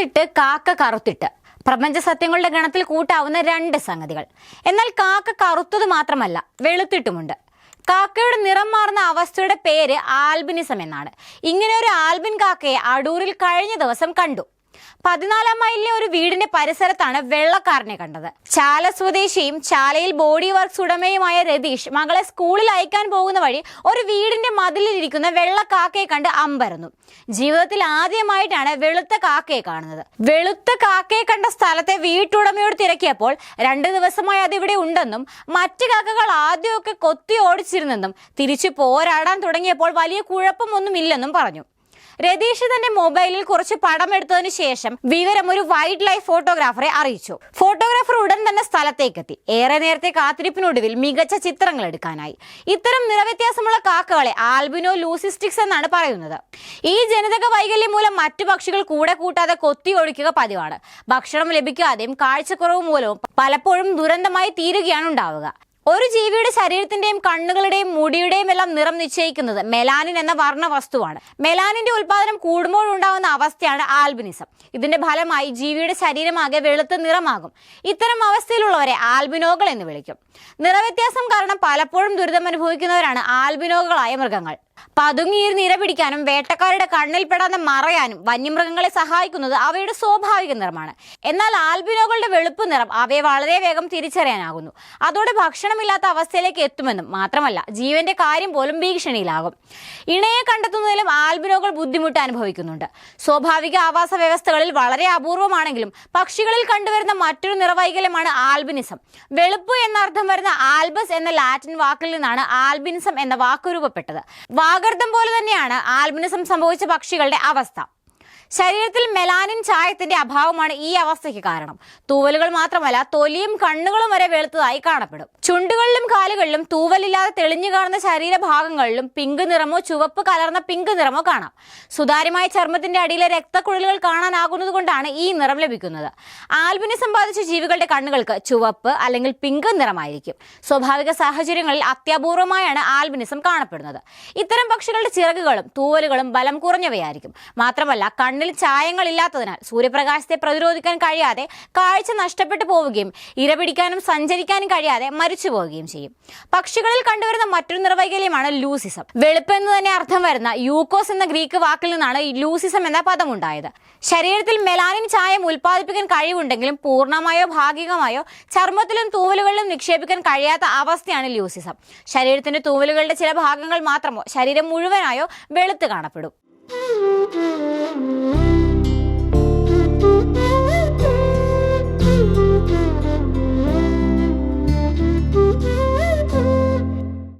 വെളുത്തിട്ട് കാക്ക കറുത്തിട്ട്. പ്രപഞ്ച സത്യങ്ങളുടെ ഗണത്തിൽ കൂട്ടാവുന്ന രണ്ട് സംഗതികൾ. എന്നാൽ കാക്ക കറുത്തത് മാത്രമല്ല വെളുത്തിട്ടുമുണ്ട്. കാക്കയുടെ നിറം മാറുന്ന അവസ്ഥയുടെ പേര് ആൽബിനിസം എന്നാണ്. ഇങ്ങനെ ഒരു ആൽബിൻ കാക്കയെ അടൂരിൽ കഴിഞ്ഞ ദിവസം കണ്ടു. പതിനാലാം മൈലിലെ ഒരു വീടിന്റെ പരിസരത്താണ് വെള്ളക്കാരനെ കണ്ടത്. ചാല സ്വദേശിയും ചാലയിൽ ബോഡി വർക്ക്സ് ഉടമയുമായ രതീഷ് മകളെ സ്കൂളിൽ അയക്കാൻ പോകുന്ന വഴി ഒരു വീടിന്റെ മതിലിലിരിക്കുന്ന വെള്ളക്കാക്കയെ കണ്ട് അമ്പരന്നു. ജീവിതത്തിൽ ആദ്യമായിട്ടാണ് വെളുത്ത കാക്കയെ കാണുന്നത്. വെളുത്ത കാക്കയെ കണ്ട സ്ഥലത്തെ വീട്ടുടമയോട് തിരക്കിയപ്പോൾ രണ്ടു ദിവസമായി അതിവിടെ ഉണ്ടെന്നും മറ്റു കാക്കകൾ ആദ്യമൊക്കെ കൊത്തി ഓടിച്ചിരുന്നെന്നും തിരിച്ചു പോരാടാൻ തുടങ്ങിയപ്പോൾ വലിയ കുഴപ്പമൊന്നുമില്ലെന്നും പറഞ്ഞു. രതീഷ് തന്റെ മൊബൈലിൽ കുറച്ച് പടം എടുത്തതിന് ശേഷം വിവരം ഒരു വൈൽഡ് ലൈഫ് ഫോട്ടോഗ്രാഫറെ അറിയിച്ചു. ഫോട്ടോഗ്രാഫർ ഉടൻ തന്നെ സ്ഥലത്തേക്കെത്തി. ഏറെ നേരത്തെ കാത്തിരിപ്പിനൊടുവിൽ മികച്ച ചിത്രങ്ങൾ എടുക്കാനായി. ഇത്തരം നിറവ്യത്യാസമുള്ള കാക്കകളെ ആൽബിനോ ലൂസിസ്റ്റിക്സ് എന്നാണ് പറയുന്നത്. ഈ ജനിതക വൈകല്യം മൂലം മറ്റു പക്ഷികൾ കൂടെ കൂട്ടാതെ കൊത്തി ഒഴിക്കുക പതിവാണ്. ഭക്ഷണം ലഭിക്കാതെയും കാഴ്ചക്കുറവ് മൂലവും പലപ്പോഴും ദുരന്തമായി തീരുകയാണ് ഉണ്ടാവുക. ഒരു ജീവിയുടെ ശരീരത്തിന്റെയും കണ്ണുകളുടെയും മുടിയുടെയും എല്ലാം നിറം നിശ്ചയിക്കുന്നത് മെലാനിൻ എന്ന വർണ വസ്തുവാണ് മെലാനിന്റെ ഉൽപാദനം കൂടുമ്പോഴുണ്ടാകുന്ന അവസ്ഥയാണ് ആൽബിനിസം. ഇതിന്റെ ഫലമായി ജീവിയുടെ ശരീരമാകെ വെളുത്ത നിറമാകും. ഇത്തരം അവസ്ഥയിലുള്ളവരെ ആൽബിനോകൾ എന്ന് വിളിക്കും. നിറവ്യത്യാസം കാരണം പലപ്പോഴും ദുരിതം അനുഭവിക്കുന്നവരാണ് ആൽബിനോകളായ മൃഗങ്ങൾ. പതുങ്ങിയിരുന്ന് ഇര പിടിക്കാനും വേട്ടക്കാരുടെ കണ്ണിൽപ്പെടാതെ മറയാനും വന്യമൃഗങ്ങളെ സഹായിക്കുന്നത് അവയുടെ സ്വാഭാവിക നിറമാണ്. എന്നാൽ ആൽബിനോകളുടെ വെളുപ്പ് നിറം അവയെ വളരെ വേഗം തിരിച്ചറിയാനാകുന്നു. അതോടെ ഭക്ഷണമില്ലാത്ത അവസ്ഥയിലേക്ക് എത്തുമെന്നും മാത്രമല്ല ജീവന്റെ കാര്യം പോലും ഭീഷണിയിലാകും. ഇണയെ കണ്ടെത്തുന്നതിലും ആൽബിനോകൾ ബുദ്ധിമുട്ട് അനുഭവിക്കുന്നുണ്ട്. സ്വാഭാവിക ആവാസ വ്യവസ്ഥകളിൽ വളരെ അപൂർവമാണെങ്കിലും പക്ഷികളിൽ കണ്ടുവരുന്ന മറ്റൊരു നിറവൈകല്യമാണ് ആൽബിനിസം. വെളുപ്പ് എന്നർത്ഥം വരുന്ന ആൽബസ് എന്ന ലാറ്റിൻ വാക്കിൽ നിന്നാണ് ആൽബിനിസം എന്ന വാക്ക് രൂപപ്പെട്ടത്. വാഗർദ്ധം പോലെ തന്നെയാണ് ആൽബിനിസം സംഭവിച്ച പക്ഷികളുടെ അവസ്ഥ. ശരീരത്തിൽ മെലാനിൻ ചായത്തിന്റെ അഭാവമാണ് ഈ അവസ്ഥയ്ക്ക് കാരണം. തൂവലുകൾ മാത്രമല്ല തൊലിയും കണ്ണുകളും വരെ വെളുത്തതായി കാണപ്പെടും. ചുണ്ടുകളിലും കാലുകളിലും തൂവലില്ലാതെ തെളിഞ്ഞു കാണുന്ന ശരീരഭാഗങ്ങളിലും പിങ്ക് നിറമോ ചുവപ്പ് കലർന്ന പിങ്ക് നിറമോ കാണാം. സുതാര്യമായ ചർമ്മത്തിന്റെ അടിയിലെ രക്തക്കുഴലുകൾ കാണാനാകുന്നത് കൊണ്ടാണ് ഈ നിറം ലഭിക്കുന്നത്. ആൽബിനിസം ബാധിച്ച ജീവികളുടെ കണ്ണുകൾക്ക് ചുവപ്പ് അല്ലെങ്കിൽ പിങ്ക് നിറമായിരിക്കും. സ്വാഭാവിക സാഹചര്യങ്ങളിൽ അത്യപൂർവമായാണ് ആൽബിനിസം കാണപ്പെടുന്നത്. ഇത്തരം പക്ഷികളുടെ ചിറകുകളും തൂവലുകളും ബലം കുറഞ്ഞവയായിരിക്കും. മാത്രമല്ല കണ്ണിൽ ചായങ്ങളില്ലാത്തതിനാൽ സൂര്യപ്രകാശത്തെ പ്രതിരോധിക്കാൻ കഴിയാതെ കാഴ്ച നഷ്ടപ്പെട്ടു പോവുകയും ഇരപിടിക്കാനും സഞ്ചരിക്കാനും കഴിയാതെ മരിച്ചു പോവുകയും ചെയ്യും. പക്ഷികളിൽ കണ്ടുവരുന്ന മറ്റൊരു നിർവൈകല്യമാണ് ലൂസിസം. വെളുപ്പ് എന്ന് തന്നെ അർത്ഥം വരുന്ന യൂക്കോസ് എന്ന ഗ്രീക്ക് വാക്കിൽ നിന്നാണ് ലൂസിസം എന്ന പദം ഉണ്ടായത് ശരീരത്തിൽ മെലാനിൻ ചായം ഉൽപ്പാദിപ്പിക്കാൻ കഴിവുണ്ടെങ്കിലും പൂർണമായോ ഭാഗികമായോ ചർമ്മത്തിലും തൂവലുകളിലും നിക്ഷേപിക്കാൻ കഴിയാത്ത അവസ്ഥയാണ് ലൂസിസം. ശരീരത്തിന്റെ തൂവലുകളുടെ ചില ഭാഗങ്ങൾ മാത്രമോ ശരീരം മുഴുവനായോ വെളുത്ത് കാണപ്പെടും. Música